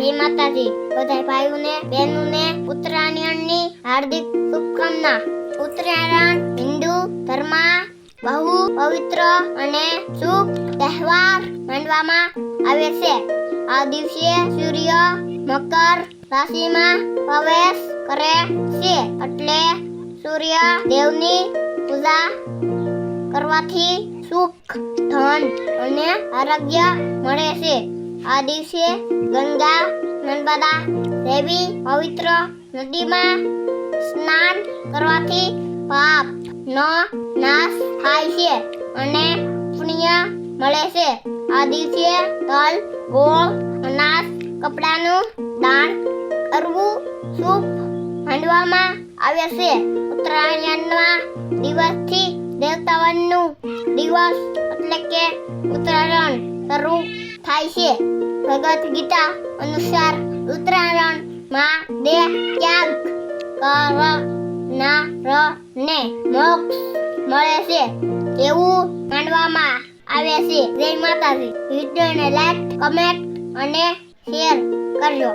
જય માતાજી બધા ભાઈઓને, બહેનોને ઉત્તરાયણની હાર્દિક શુભકામના. ઉત્તરાયણ, હિન્દુ, ધર્મ, બહુ પવિત્ર અને શુભ તહેવાર માનવામાં આવે છે. આ દિવસે સૂર્ય મકર રાશિમાં પ્રવેશ કરે છે, એટલે સૂર્ય દેવની પૂજા કરવાથી સુખ ધન અને આરોગ્ય મળે છે. આ દિવસે ગંગા, નર્મદા દેવી પવિત્ર નદીમાં સ્નાન કરવાથી પાપ નો નાશ થાય છે અને પુણ્ય મળે છે. આ દિવસે તલ, ગોળ, અનાજ, કપડાનું દાન કરવું સૂપ હાંડવામાં આવે છે. ઉત્તરાયણના દિવસથી દેવતાવનનું દિવસ એટલે કે ઉત્તરાયણ. શરૂ થાય છે. ભગવદ્ ગીતા અનુસાર ઉત્તરાયણમાં દે ત્યાગ કરનારને મોક્ષ મળે છે એવું માનવામાં આવે છે. જય માતાજી. વિડીયોને લાઈક કમેન્ટ અને શેર કરજો.